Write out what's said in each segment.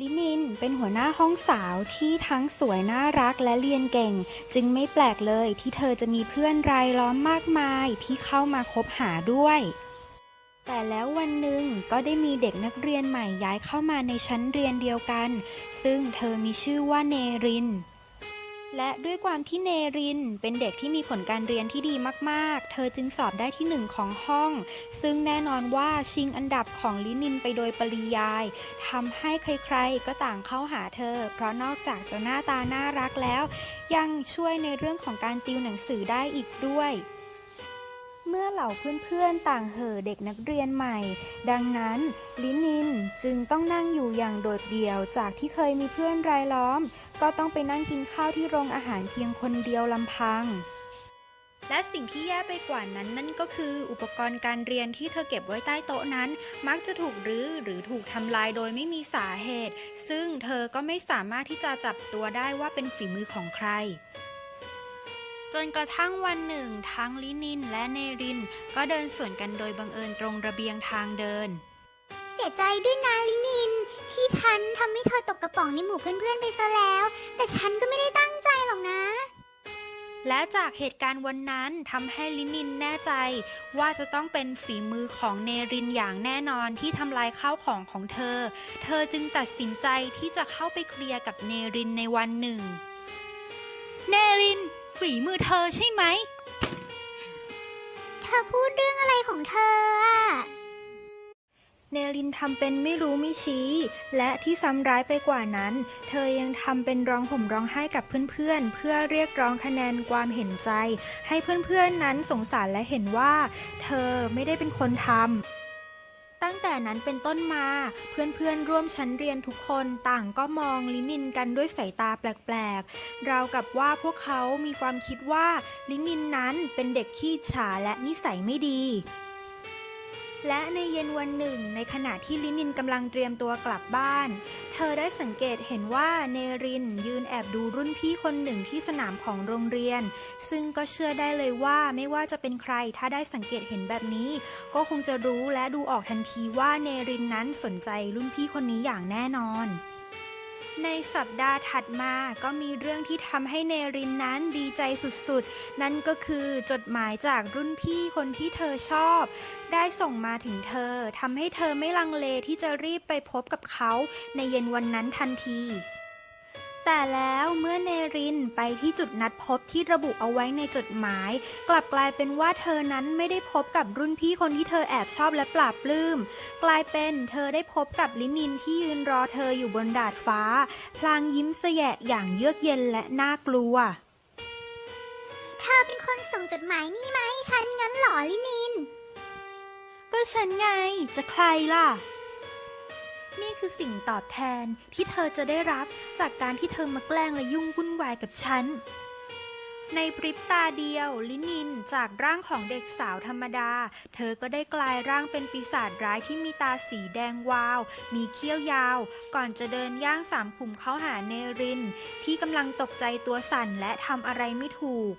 ลินินเป็นหัวหน้าห้องสาวที่ทั้งสวยน่ารักและเรียนเก่ง จึงไม่แปลกเลยที่เธอจะมีเพื่อนรายล้อมมากมายที่เข้ามาคบหาด้วย แต่แล้ววันหนึ่งก็ได้มีเด็กนักเรียนใหม่ย้ายเข้ามาในชั้นเรียนเดียวกัน ซึ่งเธอมีชื่อว่าเนริน และด้วยความที่เนรินเป็นเด็กที่มีผลการเรียนที่ดีมากๆ เธอจึงสอบได้ที่หนึ่งของห้อง ซึ่งแน่นอนว่าชิงอันดับของลินินไปโดยปริยายทำให้ใครๆ ก็ต่างเข้าหาเธอ เพราะนอกจากจะหน้าตาน่ารักแล้ว ยังช่วยในเรื่องของการติวหนังสือได้อีกด้วย มื่อเหล่าเพื่อนๆต่างเห่อเด็กนักเรียนใหม่ ดังนั้น ลินินจึงต้องนั่งอยู่อย่างโดดเดี่ยวจากที่เคยมีเพื่อนรายล้อม ก็ต้องไปนั่งกินข้าวที่โรงอาหารเพียงคนเดียวลำพัง และสิ่งที่แย่ไปกว่านั้นนั่นก็คือ อุปกรณ์การเรียนที่เธอเก็บไว้ใต้โต๊ะนั้น มักจะถูกรื้อหรือถูกทำลายโดยไม่มีสาเหตุ ซึ่งเธอก็ไม่สามารถที่จะจับตัวได้ว่าเป็นฝีมือของใคร จนกระทั่งวันหนึ่ง ทั้งลินินและเนริน ก็เดินสวนกันโดยบังเอิญตรงระเบียงทางเดิน เสียใจด้วยนะลินิน ที่ฉันทำให้เธอตกกระป๋องในหมู่เพื่อนๆไปซะแล้ว แต่ฉันก็ไม่ได้ตั้งใจหรอกนะ และจากเหตุการณ์วันนั้นทำให้ลินินแน่ใจ ว่าจะต้องเป็นฝีมือของเนรินอย่างแน่นอนที่ทำลายข้าวของของเธอ เธอจึงตัดสินใจที่จะเข้าไปเคลียร์กับเนรินในวันหนึ่ง เนริน ฝีมือเธอใช่ไหม เธอพูดเรื่องอะไรของเธออะเนลินทำเป็นไม่รู้ไม่ชี้ และที่ซ้ำร้ายไปกว่านั้น เธอยังทำเป็นร้องห่มร้องไห้กับเพื่อนๆ เพื่อเรียกร้องคะแนนความเห็นใจ ให้เพื่อนๆนั้นสงสารและเห็นว่า เธอไม่ได้เป็นคนทำตั้ง แต่นั้นเป็นต้นมา เพื่อนๆร่วมชั้นเรียนทุกคนต่างก็มองลินินกันด้วยสายตาแปลกๆ ราวกับว่าพวกเขามีความคิดว่าลินินนั้นเป็นเด็กขี้ฉาและนิสัยไม่ดี และในเย็นวันหนึ่ง ในขณะที่ลินินกำลังเตรียมตัวกลับบ้าน เธอได้สังเกตเห็นว่าเนรินยืนแอบดูรุ่นพี่คนหนึ่งที่สนามของโรงเรียน ซึ่งก็เชื่อได้เลยว่าไม่ว่าจะเป็นใครถ้าได้สังเกตเห็นแบบนี้ ก็คงจะรู้และดูออกทันทีว่าเนรินนั้นสนใจรุ่นพี่คนนี้อย่างแน่นอน ในสัปดาห์ถัดมาก็มีเรื่องที่ทำให้เนรินนั้นดีใจสุดๆ นั่นก็คือจดหมายจากรุ่นพี่คนที่เธอชอบ ได้ส่งมาถึงเธอทำให้เธอไม่ลังเลที่จะรีบไปพบกับเขาในเย็นวันนั้นทันที แต่แล้วเมื่อเนรินไปที่จุดนัดพบที่ระบุเอาไว้ในจดหมาย กลับกลายเป็นว่าเธอนั้นไม่ได้พบกับรุ่นพี่คนที่เธอแอบชอบและปราบปลื้ม กลายเป็นเธอได้พบกับลินินที่ยืนรอเธออยู่บนดาดฟ้า พลางยิ้มแสยะอย่างเยือกเย็นและน่ากลัว เธอเป็นคนส่งจดหมายนี่มาให้ฉันงั้นเหรอลินิน ก็ฉันไงจะใครล่ะ นี่คือสิ่งตอบแทนที่เธอจะได้รับจากการที่เธอมาแกล้งและยุ่งวุ่นวายกับฉัน ในพริบตาเดียว ลินินจากร่างของเด็กสาวธรรมดา เธอก็ได้กลายร่างเป็นปีศาจร้ายที่มีตาสีแดงวาว มีเขี้ยวยาว ก่อนจะเดินย่างสามขุมเข้าหาเนริน ที่กำลังตกใจตัวสั่นและทำอะไรไม่ถูก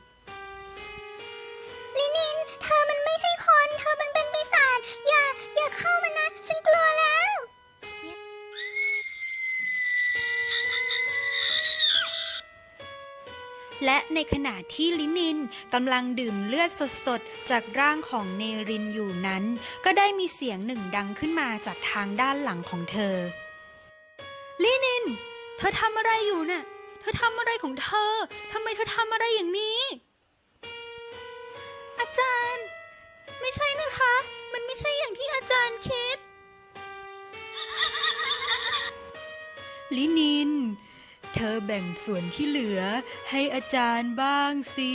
และในขณะที่ลินินกำลังดื่มเลือดสดๆ จากร่างของเนรินอยู่นั้น ก็ได้มีเสียงหนึ่งดังขึ้นมาจากทางด้านหลังของเธอ ลินิน เธอทำอะไรอยู่น่ะ เธอทำอะไรของเธอทำไมเธอทำอะไรอย่างนี้ อาจารย์ ไม่ใช่นะคะ มันไม่ใช่อย่างที่อาจารย์คิด ลินิน เธอแบ่งส่วนที่เหลือให้อาจารย์บ้างสิ